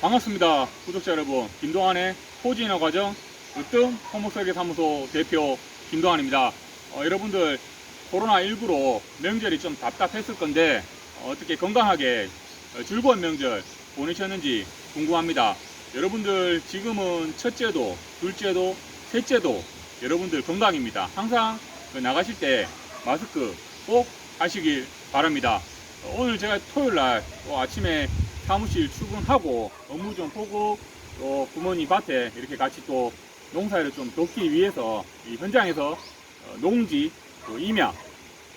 반갑습니다. 구독자 여러분. 김동환의 토지인화 과정 으뜸 토목설계사무소 대표 김동환입니다. 어, 여러분들 코로나19로 명절이 좀 답답했을 건데 어, 떻게 건강하게 어, 즐거운 명절 보내셨는지 궁금합니다. 여러분들 지금은 첫째도 둘째도 셋째도 여러분들 건강입니다. 항상 그 나가실 때 마스크 꼭 하시길 바랍니다. 어, 오늘 제가 토요일 날또 아침에 사무실 출근하고 업무 좀 보고 또 부모님 밭에 이렇게 같이 또 농사를 좀 돕기 위해서 이 현장에서 어, 농지, 또 임야,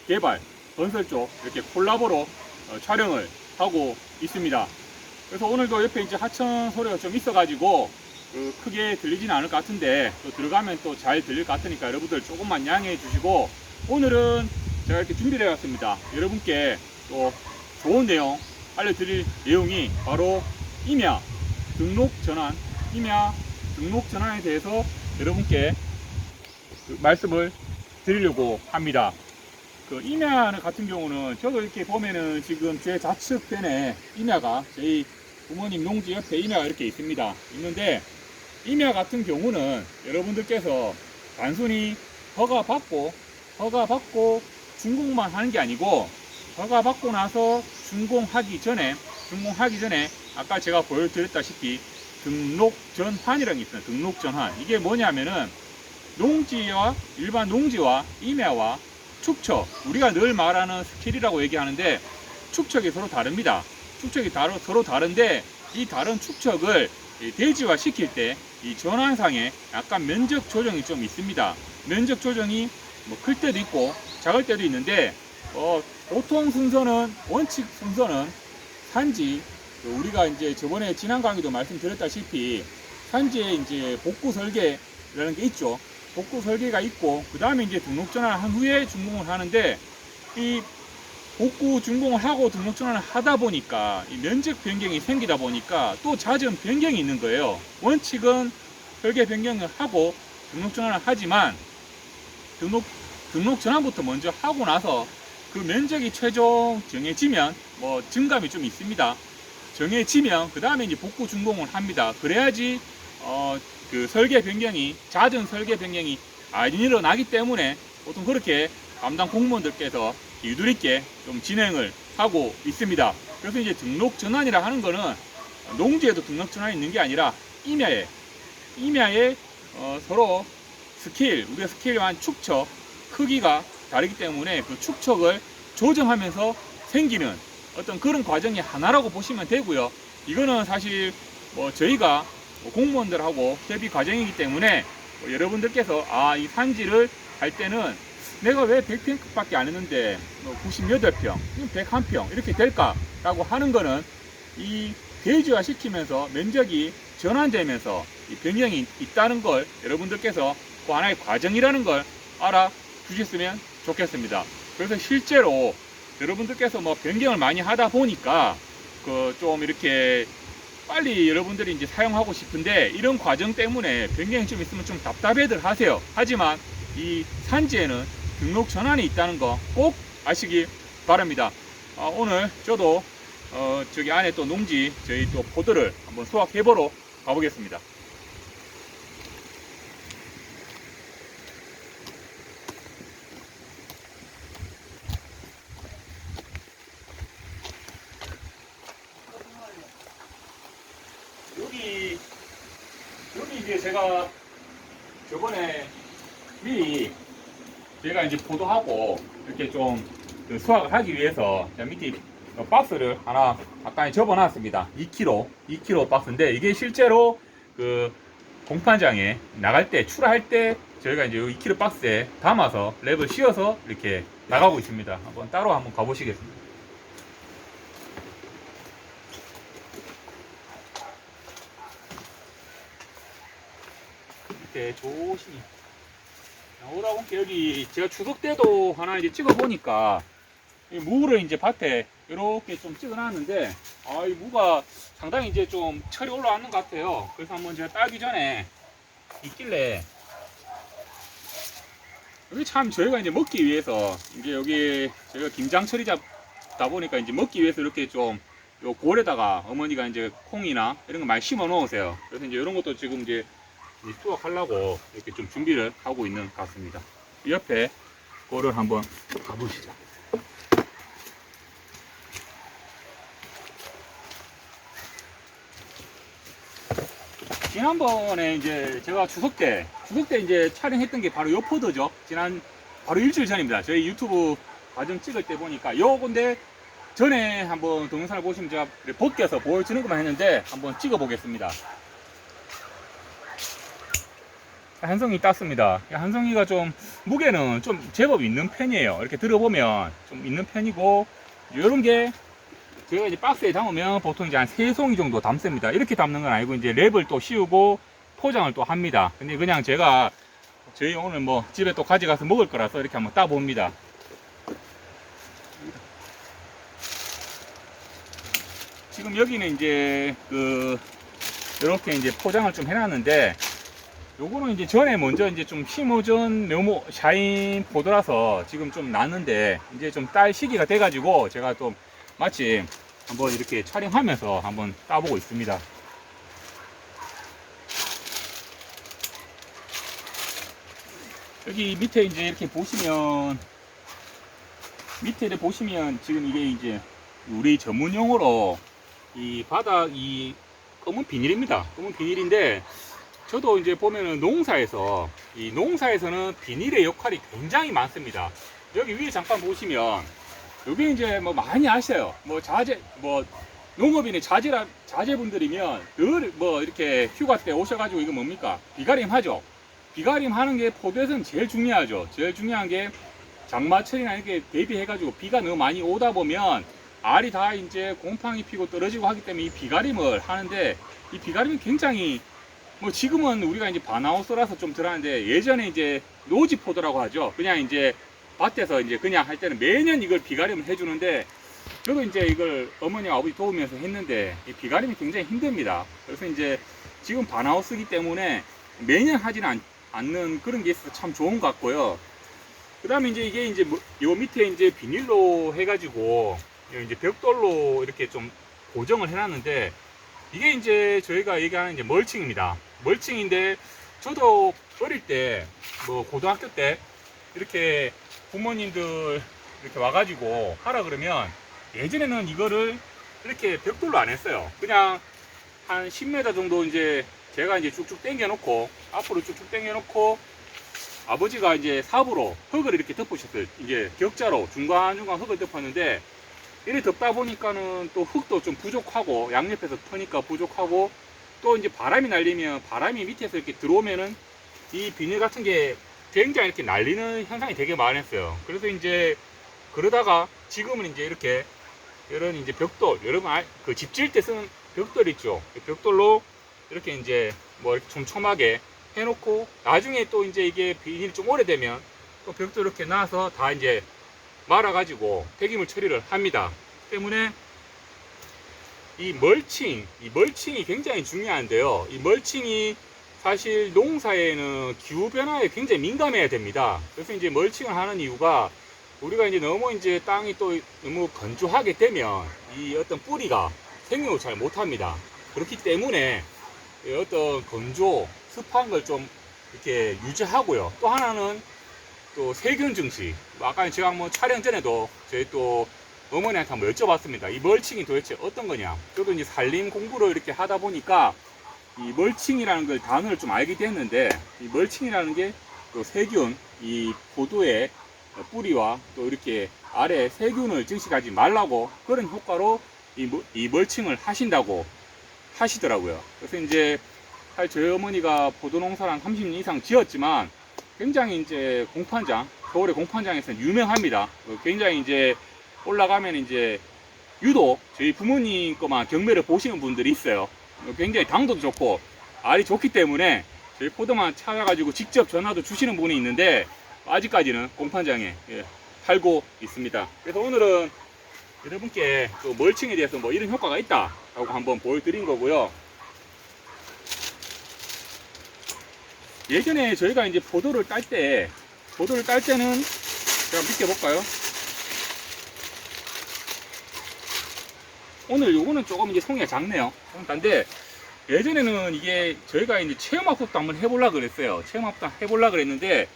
개발, 건설 쪽 이렇게 콜라보로 어, 촬영을 하고 있습니다. 그래서 오늘도 옆에 이제 하천 소리가 좀 있어가지고 그 크게 들리지는 않을 것 같은데 또 들어가면 또 잘 들릴 것 같으니까 여러분들 조금만 양해해 주시고 오늘은 제가 이렇게 준비를 해왔습니다. 여러분께 또 좋은 내용 알려드릴 내용이 바로 임야 등록 전환, 임야 등록 전환에 대해서 여러분께 그 말씀을 드리려고 합니다. 그 임야 같은 경우는 저도 이렇게 보면은 지금 제 좌측 편에 임야가 저희 부모님 농지 옆에 임야가 이렇게 있습니다. 있는데 임야 같은 경우는 여러분들께서 단순히 허가 받고 허가 받고 준공만 하는 게 아니고 허가 받고 나서 준공하기 전에 준공하기 전에 아까 제가 보여드렸다시피 등록 전환이라는 게 있어요. 등록 전환 이게 뭐냐면은 농지와 일반 농지와 임야와 축척 우리가 늘 말하는 스킬이라고 얘기하는데 축척이 서로 다릅니다. 축척이 다르, 서로 다른데 이 다른 축척을 이 대지화 시킬 때 이 전환상에 약간 면적 조정이 좀 있습니다. 면적 조정이 뭐 클 때도 있고 작을 때도 있는데 어, 보통 순서는 원칙 순서는 산지 그 우리가 이제 저번에 지난 강의도 말씀드렸다시피 산지에 이제 복구 설계라는 게 있죠. 복구 설계가 있고 그 다음에 이제 등록 전환을 한 후에 준공을 하는데 이 복구 준공을 하고 등록 전환을 하다 보니까 이 면적 변경이 생기다 보니까 또 잦은 변경이 있는 거예요. 원칙은 설계 변경을 하고 등록 전환을 하지만 등록 등록 전환부터 먼저 하고 나서 그 면적이 최종 정해지면 뭐 증감이 좀 있습니다. 정해지면 그 다음에 이제 복구 준공을 합니다. 그래야지 어, 그 설계 변경이 잦은 설계 변경이 안 일어나기 때문에 보통 그렇게 담당 공무원들께서 유두리 있게 좀 진행을 하고 있습니다. 그래서 이제 등록 전환이라 하는 거는 농지에도 등록 전환이 있는 게 아니라 임야에 임야에 어, 서로 스케일 우리가 스케일한 축척 크기가 다르기 때문에 그 축척을 조정하면서 생기는 어떤 그런 과정이 하나라고 보시면 되고요. 이거는 사실 뭐 저희가 뭐 공무원들하고 협의 과정이기 때문에 뭐 여러분들께서 아 이 산지를 할 때는 내가 왜 100평밖에 안 했는데 뭐 98평, 101평 이렇게 될까라고 하는 거는 이 대지화 시키면서 면적이 전환되면서 이 변경이 있다는 걸 여러분들께서 그 하나의 과정이라는 걸 알아 주셨으면 좋겠습니다. 그래서 실제로 여러분들께서 뭐 변경을 많이 하다 보니까 그 좀 이렇게 빨리 여러분들이 이제 사용하고 싶은데 이런 과정 때문에 변경이 좀 있으면 좀 답답해들 하세요. 하지만 이 산지에는 등록 전환이 있다는 거 꼭 아시길 바랍니다. 아, 오늘 저도 어, 저기 안에 또 농지 저희 또 포도를 한번 수확해보러 가보겠습니다. 여기 여기 이제 제가 저번에 미리 제가 이제 포도하고 이렇게 좀그 수확을 하기 위해서 제가 밑에 어, 박스를 하나 아까 접어놨습니다. 2kg, 2kg 박스인데 이게 실제로 그 공판장에 나갈 때 출하할 때 저희가 이제 2kg 박스에 담아서 랩을 씌워서 이렇게 나가고 있습니다. 한번 따로 한번 가보시겠습니다. 이렇게 조심히 오다 보니까 여기 제가 추석 때도 하나 이제 찍어 보니까 무를 이제 밭에 이렇게 좀 찍어 놨는데 아 이 무가 상당히 이제 좀 철이 올라왔는 것 같아요 그래서 한번 제가 따기 전에 있길래 여기 참 저희가 이제 먹기 위해서 이제 여기 저희가 김장철이 잡다 보니까 이제 먹기 위해서 이렇게 좀 요 골에다가 어머니가 이제 콩이나 이런 거 많이 심어 놓으세요. 그래서 이제 이런 것도 지금 이제 이 수확하려고 이렇게 좀 준비를 하고 있는 것 같습니다. 이 옆에 골을 한번 가보시죠. 지난번에 이제 제가 추석 때, 추석 때 이제 촬영했던 게 바로 요 포도죠. 지난 바로 일주일 전입니다. 저희 유튜브 과정 찍을 때 보니까 요 건데 전에 한번 동영상을 보시면 제가 벗겨서 보여주는 것만 했는데 한번 찍어 보겠습니다. 한성이 땄습니다. 한성이가 좀 무게는 좀 제법 있는 편이에요. 이렇게 들어보면 좀 있는 편이고 이런 게 제가 이제 박스에 담으면 보통 이제 한세 송이 정도 담습니다. 이렇게 담는 건 아니고 이제 랩을 또 씌우고 포장을 또 합니다. 근데 그냥 제가 저희 오늘 뭐 집에 또 가져가서 먹을 거라서 이렇게 한번 따봅니다. 지금 여기는 이제 그 이렇게 이제 포장을 좀 해놨는데 요거는 이제 전에 먼저 이제 좀 심어준 묘모 샤인 포도라서 지금 좀 났는데 이제 좀 딸 시기가 돼가지고 제가 또 마침 한번 이렇게 촬영하면서 한번 따보고 있습니다. 여기 밑에 이제 이렇게 보시면 밑에를 보시면 지금 이게 이제 우리 전문 용어로 이 바닥 이 검은 비닐입니다. 검은 비닐인데 저도 이제 보면은 농사에서 이 농사에서는 비닐의 역할이 굉장히 많습니다. 여기 위에 잠깐 보시면 여기 이제 뭐 많이 아셔요. 뭐 자재 뭐 농업인의 자제라 자제분들이면 늘 뭐 이렇게 휴가 때 오셔가지고 이거 뭡니까 비가림 하죠. 비가림 하는 게 포도에서는 제일 중요하죠. 제일 중요한 게 장마철이나 이렇게 대비해가지고 비가 너무 많이 오다 보면 알이 다 이제 곰팡이 피고 떨어지고 하기 때문에 이 비가림을 하는데 이 비가림이 굉장히 뭐 지금은 우리가 이제 바나우스라서 좀 덜하는데 예전에 이제 노지 포도라고 하죠. 그냥 이제 밭에서 이제 그냥 할 때는 매년 이걸 비가림을 해주는데 저도 이제 이걸 어머니 아버지 도우면서 했는데 이 비가림이 굉장히 힘듭니다. 그래서 이제 지금 바나우스기 때문에 매년 하지는 않, 않는 그런 게 있어서 참 좋은 것 같고요. 그 다음에 이제 이게 이제 뭐- 요 밑에 이제 비닐로 해가지고 요 이제 벽돌로 이렇게 좀 고정을 해놨는데 이게 이제 저희가 얘기하는 이제 멀칭입니다. 멀칭인데 저도 어릴 때 뭐 고등학교 때 이렇게 부모님들 이렇게 와가지고 하라 그러면 예전에는 이거를 이렇게 벽돌로 안 했어요. 그냥 한 10m 정도 이제 제가 이제 쭉쭉 당겨 놓고 앞으로 쭉쭉 당겨 놓고 아버지가 이제 삽으로 흙을 이렇게 덮으셨어요. 이제 격자로 중간중간 흙을 덮었는데 이래 덮다 보니까는 또 흙도 좀 부족하고 양옆에서 터니까 부족하고 또 이제 바람이 날리면 바람이 밑에서 이렇게 들어오면은 이 비닐 같은 게 굉장히 이렇게 날리는 현상이 되게 많았어요. 그래서 이제 그러다가 지금은 이제 이렇게 이런 이제 벽돌 여러분 아, 그집 지을 때 쓰는 벽돌 있죠. 그 벽돌로 이렇게 이제 뭐 이렇게 촘촘하게 해놓고 나중에 또 이제 이게 비닐이 좀 오래되면 또 벽돌 이렇게 놔서 다 이제 말아가지고 폐기물 처리를 합니다. 때문에 이 멀칭, 이 멀칭이 굉장히 중요한데요. 이 멀칭이 사실 농사에는 기후 변화에 굉장히 민감해야 됩니다. 그래서 이제 멀칭을 하는 이유가 우리가 이제 너무 이제 땅이 또 너무 건조하게 되면 이 어떤 뿌리가 생육을 잘 못합니다. 그렇기 때문에 이 어떤 건조, 습한 걸 좀 이렇게 유지하고요. 또 하나는 또 세균 증식. 뭐 아까 제가 뭐 촬영 전에도 저희 또 어머니한테 한번 여쭤봤습니다. 이 멀칭이 도대체 어떤 거냐. 저도 이제 산림 공부를 이렇게 하다 보니까 이 멀칭이라는 걸 단어를 좀 알게 됐는데 이 멀칭이라는 게 또 세균, 이 포도의 뿌리와 또 이렇게 아래 세균을 증식하지 말라고 그런 효과로 이, 멀칭을 하신다고 하시더라고요. 그래서 이제 사실 저희 어머니가 포도 농사를 한 30년 이상 지었지만 굉장히 이제 공판장, 서울의 공판장에서는 유명합니다. 어, 굉장히 이제 올라가면 이제 유독 저희 부모님 거만 경매를 보시는 분들이 있어요. 어, 굉장히 당도 좋고 알이 좋기 때문에 저희 포도만 찾아가지고 직접 전화도 주시는 분이 있는데 아직까지는 공판장에 예, 팔고 있습니다. 그래서 오늘은 여러분께 또 멀칭에 대해서 뭐 이런 효과가 있다 라고 한번 보여드린 거고요. 예전에 저희가 이제 포도를 딸 때, 포도를 딸 때는 제가 밑에 볼까요? 오늘 요거는 조금 이제 송이가 작네요. 단데 예전에는 이게 저희가 이제 체험학습도 한번 해보려 그랬어요. 체험학습도 해보려 그랬는데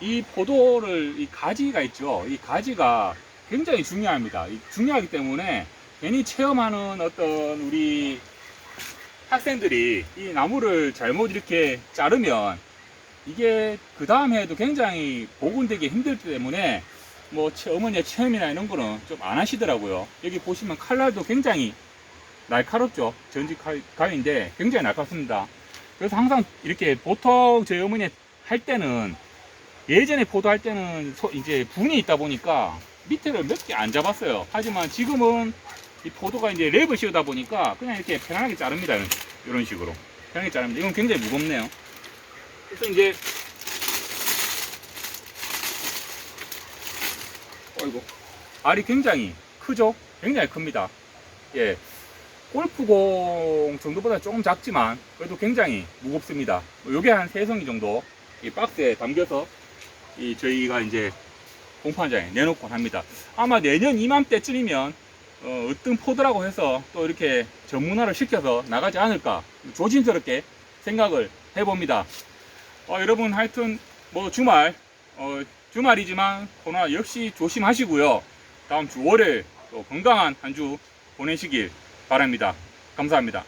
이 포도를 이 가지가 있죠. 이 가지가 굉장히 중요합니다. 이 중요하기 때문에 괜히 체험하는 어떤 우리 학생들이 이 나무를 잘못 이렇게 자르면 이게 그 다음 해에도 굉장히 복원되기 힘들기 때문에 뭐 체- 어머니의 체험이나 이런 거는 좀 안 하시더라고요. 여기 보시면 칼날도 굉장히 날카롭죠. 칼- 가위인데 굉장히 날카롭습니다. 그래서 항상 이렇게 보통 저희 어머니 할 때는 예전에 포도할 때는 소- 이제 분이 있다 보니까 밑에를 몇 개 안 잡았어요. 하지만 지금은 이 포도가 이제 랩을 씌우다 보니까 그냥 이렇게 편안하게 자릅니다. 이런 식으로. 편하게 자릅니다. 이건 굉장히 무겁네요. 그래서 이제 어이구 알이 굉장히 크죠? 굉장히 큽니다. 예. 골프공 정도보다 조금 작지만 그래도 굉장히 무겁습니다. 요게 한세 송이 정도 이 박스에 담겨서 이 저희가 이제 공판장에 내놓곤 합니다. 아마 내년 이맘때쯤이면 어, 으뜸 포드라고 해서 또 이렇게 전문화를 시켜서 나가지 않을까 조심스럽게 생각을 해봅니다. 어, 여러분 하여튼 뭐 주말 어, 주말이지만 코로나 역시 조심하시고요. 다음 주 월요일 또 건강한 한 주 보내시길 바랍니다. 감사합니다.